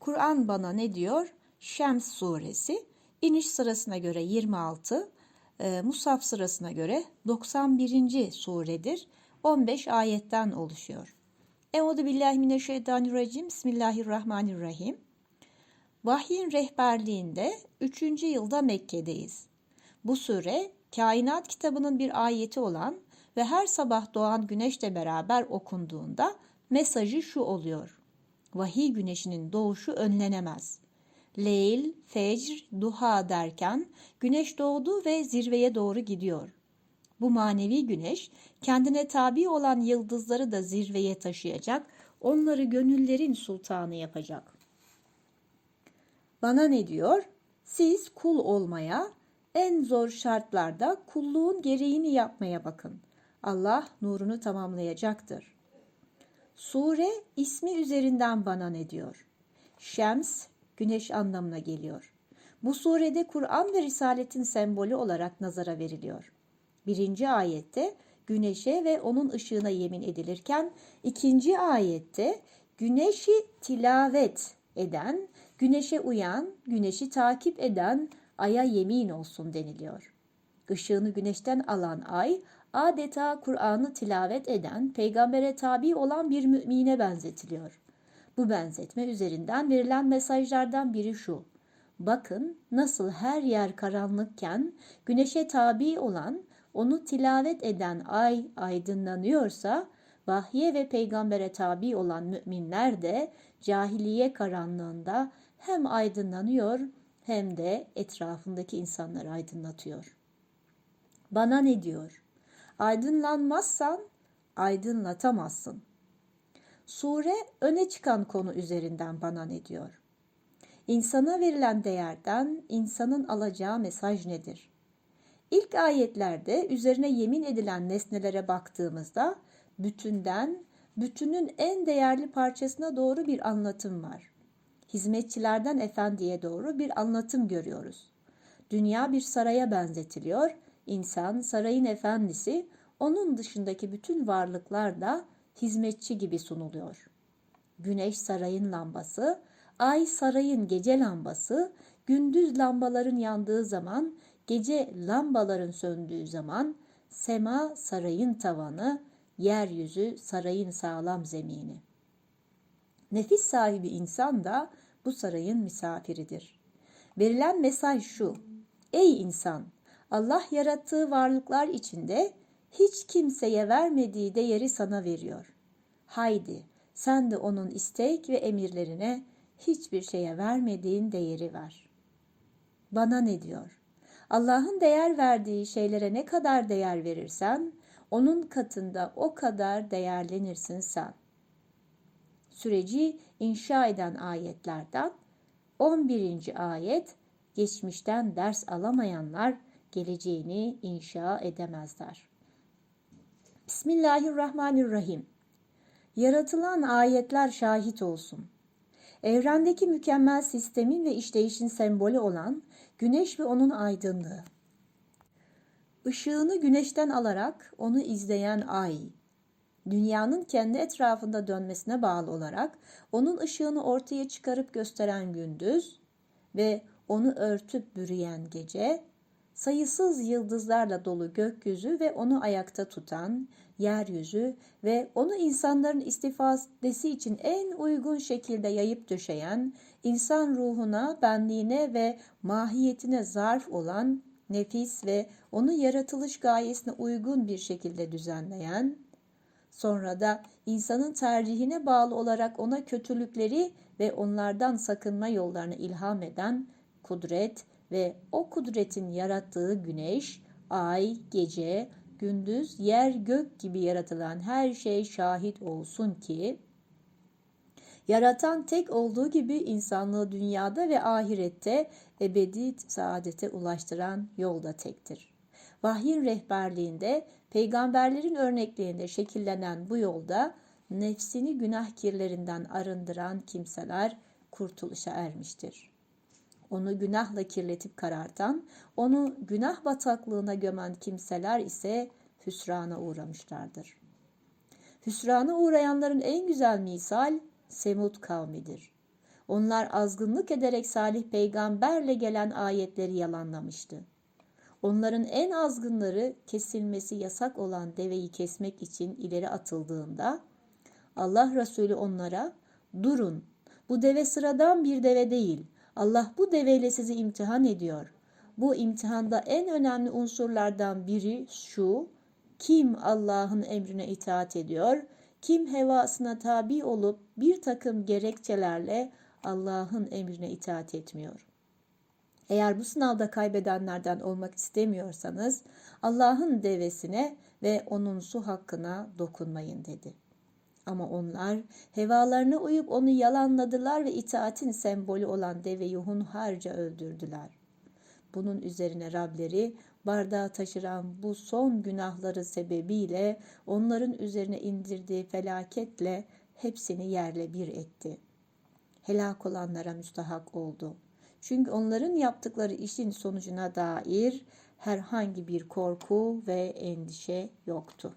Kur'an bana ne diyor? Şems suresi. İniş sırasına göre 26, e, Musaf sırasına göre 91. suredir. 15 ayetten oluşuyor. Euzu billahi mineşşeytanirracim. Bismillahirrahmanirrahim. Vahyin rehberliğinde 3. yılda Mekke'deyiz. Bu sure kainat kitabının bir ayeti olan ve her sabah doğan güneşle beraber okunduğunda mesajı şu oluyor. Vahiy güneşinin doğuşu önlenemez. Leyl, fecr, duha derken güneş doğdu ve zirveye doğru gidiyor. Bu manevi güneş kendine tabi olan yıldızları da zirveye taşıyacak, onları gönüllerin sultanı yapacak. Bana ne diyor? Siz kul olmaya, en zor şartlarda kulluğun gereğini yapmaya bakın. Allah nurunu tamamlayacaktır. Sure ismi üzerinden bana ne diyor? Şems, güneş anlamına geliyor. Bu surede Kur'an ve Risaletin sembolü olarak nazara veriliyor. Birinci ayette güneşe ve onun ışığına yemin edilirken, ikinci ayette güneşi tilavet eden, güneşe uyan, güneşi takip eden aya yemin olsun deniliyor. Işığını güneşten alan ay adeta Kur'an'ı tilavet eden, peygambere tabi olan bir mümine benzetiliyor. Bu benzetme üzerinden verilen mesajlardan biri şu. Bakın nasıl her yer karanlıkken güneşe tabi olan, onu tilavet eden ay aydınlanıyorsa, vahye ve peygambere tabi olan müminler de cahiliye karanlığında hem aydınlanıyor hem de etrafındaki insanları aydınlatıyor. Bana ne diyor? Aydınlanmazsan aydınlatamazsın. Sure öne çıkan konu üzerinden bana ne diyor? İnsana verilen değerden insanın alacağı mesaj nedir? İlk ayetlerde üzerine yemin edilen nesnelere baktığımızda bütünden, bütünün en değerli parçasına doğru bir anlatım var. Hizmetçilerden efendiye doğru bir anlatım görüyoruz. Dünya bir saraya benzetiliyor, insan sarayın efendisi, onun dışındaki bütün varlıklar da hizmetçi gibi sunuluyor. Güneş sarayın lambası, ay sarayın gece lambası, gündüz lambaların yandığı zaman, gece lambaların söndüğü zaman, sema sarayın tavanı, yeryüzü sarayın sağlam zemini. Nefis sahibi insan da bu sarayın misafiridir. Verilen mesaj şu. Ey insan! Allah yarattığı varlıklar içinde hiç kimseye vermediği değeri sana veriyor. Haydi sen de onun istek ve emirlerine hiçbir şeye vermediğin değeri ver. Bana ne diyor? Allah'ın değer verdiği şeylere ne kadar değer verirsen, onun katında o kadar değerlenirsin sen. Süreci inşa eden ayetlerden 11. ayet geçmişten ders alamayanlar geleceğini inşa edemezler. Bismillahirrahmanirrahim. Yaratılan ayetler şahit olsun. Evrendeki mükemmel sistemin ve işleyişin sembolü olan güneş ve onun aydınlığı. Işığını güneşten alarak onu izleyen ay, dünyanın kendi etrafında dönmesine bağlı olarak onun ışığını ortaya çıkarıp gösteren gündüz ve onu örtüp bürüyen gece, sayısız yıldızlarla dolu gökyüzü ve onu ayakta tutan yeryüzü ve onu insanların istifadesi için en uygun şekilde yayıp döşeyen, insan ruhuna, benliğine ve mahiyetine zarf olan nefis ve onu yaratılış gayesine uygun bir şekilde düzenleyen, sonra da insanın tercihine bağlı olarak ona kötülükleri ve onlardan sakınma yollarını ilham eden kudret ve o kudretin yarattığı güneş, ay, gece, gündüz, yer, gök gibi yaratılan her şey şahit olsun ki, yaratan tek olduğu gibi insanlığı dünyada ve ahirette ebedi saadete ulaştıran yol da tektir. Vahyin rehberliğinde, peygamberlerin örnekliğinde şekillenen bu yolda nefsini günah kirlerinden arındıran kimseler kurtuluşa ermiştir. Onu günahla kirletip karartan, onu günah bataklığına gömen kimseler ise hüsrana uğramışlardır. Hüsrana uğrayanların en güzel misal Semud kavmidir. Onlar azgınlık ederek Salih peygamberle gelen ayetleri yalanlamıştı. Onların en azgınları kesilmesi yasak olan deveyi kesmek için ileri atıldığında Allah Resulü onlara durun bu deve sıradan bir deve değil. Allah bu deveyle sizi imtihan ediyor. Bu imtihanda en önemli unsurlardan biri şu. Kim Allah'ın emrine itaat ediyor, kim hevasına tabi olup bir takım gerekçelerle Allah'ın emrine itaat etmiyor. Eğer bu sınavda kaybedenlerden olmak istemiyorsanız Allah'ın devesine ve onun su hakkına dokunmayın dedi. Ama onlar hevalarına uyup onu yalanladılar ve itaatin sembolü olan deveyi hunharca öldürdüler. Bunun üzerine Rableri bardağı taşıran bu son günahları sebebiyle onların üzerine indirdiği felaketle hepsini yerle bir etti. Helak olanlara müstahak oldu. Çünkü onların yaptıkları işin sonucuna dair herhangi bir korku ve endişe yoktu.